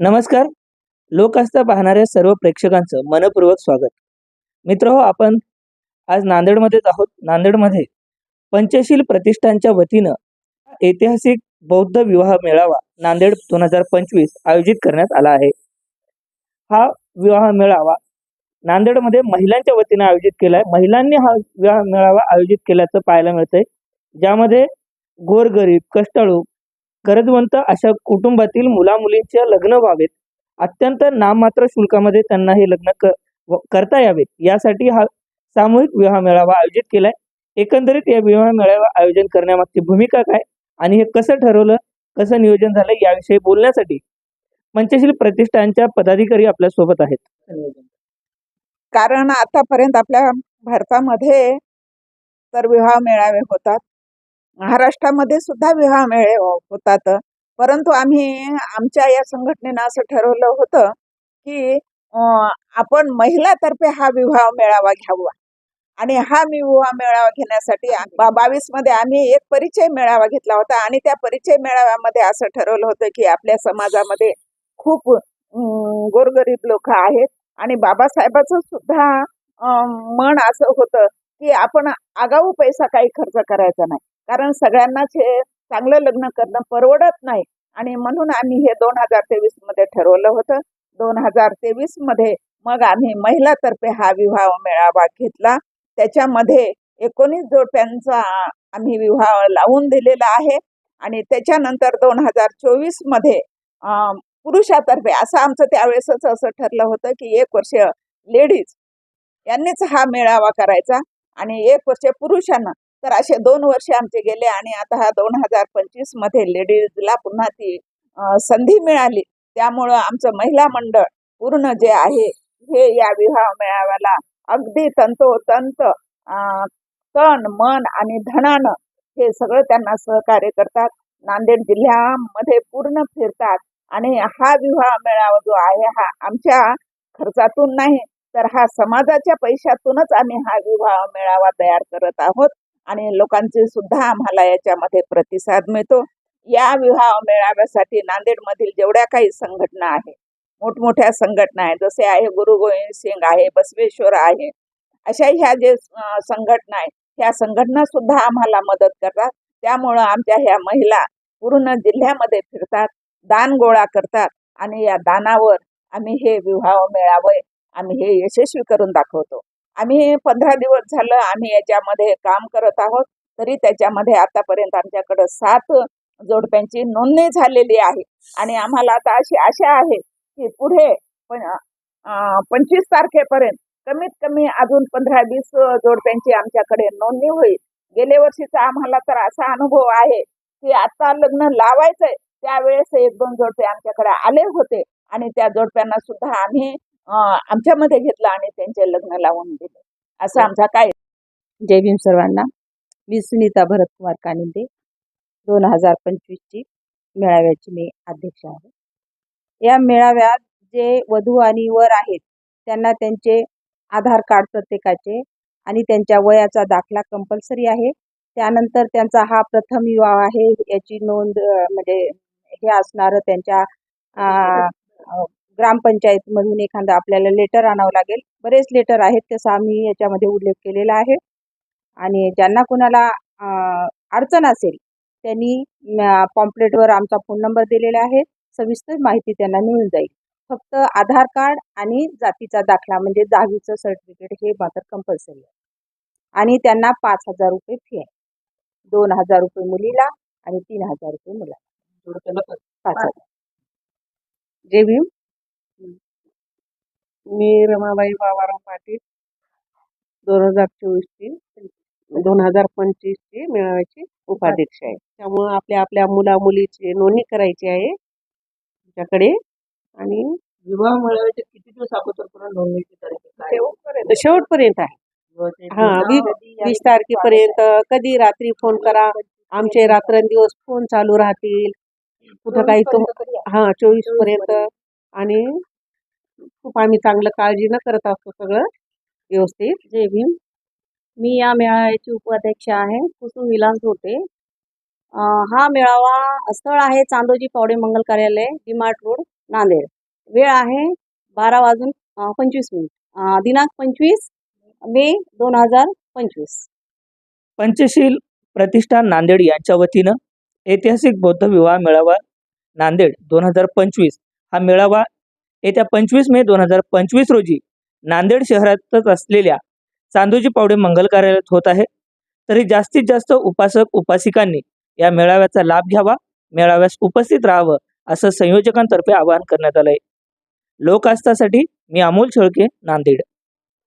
नमस्कार. लोकआस्था पाहणाऱ्या सर्व प्रेक्षकांचं मनपूर्वक स्वागत. मित्र हो आपण आज नांदेडमध्येच आहोत. नांदेडमध्ये पंचशील प्रतिष्ठानच्या वतीनं ऐतिहासिक बौद्ध विवाह मेळावा नांदेड दोन हजार पंचवीस आयोजित करण्यात आला आहे. हा विवाह मेळावा नांदेडमध्ये महिलांच्या वतीनं आयोजित केला आहे. महिलांनी हा विवाह मेळावा आयोजित केल्याचं पाहायला मिळतंय. ज्यामध्ये गोरगरीब कष्टाळू गरजवंत अशा कुटुंबातील मुलामुलींचे लग्न व्हावेत. अत्यंत नाममात्र शुल्कामध्ये त्यांना हे लग्न क व- करता यावेत. यासाठी हा सामूहिक विवाह मेळावा आयोजित केलाय. एकंदरीत या विवाह मेळावा आयोजन करण्यामागची भूमिका काय आणि हे कसं ठरवलं कसं नियोजन झालं याविषयी बोलण्यासाठी पंचशील प्रतिष्ठानच्या पदाधिकारी आपल्यासोबत आहेत कारण आतापर्यंत आपल्या भारतामध्ये तर विवाह मेळावे होतात. महाराष्ट्रामध्ये सुद्धा विवाह मेळे हो-, होतात. परंतु आम्ही आमच्या या संघटनेनं असं ठरवलं होतं की आपण महिलातर्फे हा विवाह मेळावा घ्यावा. आणि हा मी विवाह मेळावा घेण्यासाठी बावीसमध्ये आम्ही एक परिचय मेळावा घेतला होता आणि त्या परिचय मेळाव्यामध्ये असं ठरवलं होतं की आपल्या समाजामध्ये खूप गोरगरीब लोक आहेत आणि बाबासाहेबाचं सुद्धा मन असं होतं की आपण आगाऊ पैसा काही खर्च करायचा नाही. कारण सगळ्यांनाच हे चांगलं लग्न करणं परवडत नाही. आणि म्हणून आम्ही हे दोन हजार तेवीसमध्ये ठरवलं होतं. दोन हजार तेवीसमध्ये मग आम्ही महिलातर्फे हा विवाह मेळावा घेतला. त्याच्यामध्ये एकोणीस जोडप्यांचा आम्ही विवाह लावून दिलेला आहे. आणि त्याच्यानंतर दोन हजार चोवीसमध्ये पुरुषातर्फे असं आमचं त्यावेळेसच असं ठरलं होतं की एक वर्ष लेडीज यांनीच हा मेळावा करायचा. आणि एक वर्ष पुरुषांना तर असे दोन वर्ष आमचे गेले आणि आता हा दोन हजार पंचवीसमध्ये लेडीजला पुन्हा ती संधी मिळाली. त्यामुळं आमचं महिला मंडळ पूर्ण जे आहे हे या विवाह मेळाव्याला अगदी तंतोतंत तन मन आणि धनानं हे सगळं त्यांना सहकार्य करतात. नांदेड जिल्ह्यामध्ये पूर्ण फिरतात आणि हा विवाह मेळावा जो आहे हा आमच्या खर्चातून नाही तर हा समाजाच्या पैशातूनच आम्ही हा विवाह मेळावा तयार करत आहोत. आणि लोकांचे सुद्धा आम्हाला याच्यामध्ये प्रतिसाद मिळतो. या विवाह मेळाव्यासाठी नांदेडमधील जेवढ्या काही संघटना आहे मोठमोठ्या संघटना आहेत जसे आहे गुरु गोविंद सिंग आहे बसवेश्वर आहे अशा ह्या जे संघटना आहेत ह्या संघटना सुद्धा आम्हाला मदत करतात. त्यामुळं आमच्या ह्या महिला पूर्ण जिल्ह्यामध्ये फिरतात दान गोळा करतात आणि या दानावर आम्ही हे विवाह मेळावे आम्ही हे यशस्वी करून दाखवतो. आम्ही पंधरा दिवस झालं आम्ही याच्यामध्ये काम करत आहोत तरी त्याच्यामध्ये आतापर्यंत आमच्याकडं सात जोडप्यांची नोंदणी झालेली आहे. आणि आम्हाला आता अशी आशा आहे की पुढे पण पंचवीस तारखेपर्यंत कमीत कमी अजून पंधरा वीस जोडप्यांची आमच्याकडे नोंदणी होईल. गेल्या वर्षीचा आम्हाला तर असा अनुभव आहे की आता लग्न लावायचंय त्यावेळेस एक दोन जोडपे आमच्याकडे आले होते आणि त्या जोडप्यांना सुद्धा आम्ही आमच्यामध्ये घेतलं आणि त्यांचे लग्न लावून दिले. असं आमचा काय जय भीम सर्वांना. मी सुनीता भरतकुमार कानिंदे. दोन हजार पंचवीसची मेळाव्याची मी अध्यक्ष आहे. या मेळाव्यात जे वधू आणि वर आहेत त्यांना त्यांचे आधार कार्ड प्रत्येकाचे आणि त्यांच्या वयाचा दाखला कंपल्सरी आहे. त्यानंतर त्यांचा हा प्रथम विवाह आहे. याची नोंद म्हणजे हे असणारं त्यांच्या ग्रामपंचायतमधून एखादं आपल्याला लेटर आणावं लागेल. बरेच लेटर आहेत तसं आम्ही याच्यामध्ये उल्लेख केलेला आहे. आणि ज्यांना कुणाला अडचण असेल त्यांनी पॉम्पलेटवर आमचा फोन नंबर दिलेला आहे. सविस्तर माहिती त्यांना मिळून जाईल. फक्त आधार कार्ड आणि जातीचा दाखला म्हणजे दहावीचं सर्टिफिकेट हे मात्र कंपल्सरी आहे. आणि त्यांना पाच हजार रुपये फी आहे. दोन हजार रुपये मुलीला आणि तीन हजार रुपये मुलाला. पाच हजार. जय भीम. मी रमाबाई बाबाराम पाटील दोन हजार चोवीसची दोन हजार पंचवीसची मेळाव्याची उपाध्यक्ष आहे. त्यामुळं आपल्या आपल्या मुला मुलीची नोंदणी करायची आहे त्याच्याकडे आणि विवाह मेळाव्याच्या किती दिवस अगोदरपर्यंत नोंदणीची तारीख? शेवटपर्यंत शेवटपर्यंत आहे. ते हा वीस तारखेपर्यंत कधी रात्री फोन करा. आमचे रात्रंदिवस फोन चालू राहतील. कुठं काही तुम हा चोवीसपर्यंत आणि खूप आम्ही चांगलं काळजीनं करत असतो सगळं व्यवस्थित. जय भीम. मी या मेळाव्याची उपाध्यक्ष आहे. कुसुम विलास अं, हा मेळावा स्थळ आहे चांदोजी पावडे मंगल कार्यालय डीमार्ट रोड नांदेड. वेळ आहे बारा वाजून पंचवीस मिनिट. दिनांक पंचवीस मे दोन हजार पंचवीस. पंचशील प्रतिष्ठान नांदेड यांच्या वतीनं ऐतिहासिक बौद्ध विवाह मेळावा नांदेड दोन हजार पंचवीस. हा मेळावा येत्या पंचवीस मे दोन हजार पंचवीस रोजी नांदेड शहरातच असलेल्या चांदोजी पावडे मंगल कार्यालयात होत आहे. तरी जास्तीत जास्त उपासक उपासिकांनी या मेळाव्याचा लाभ घ्यावा मेळाव्यास उपस्थित राहावं असं संयोजकांतर्फे आवाहन करण्यात आलंय. लोकआस्थासाठी मी अमोल शेळके नांदेड.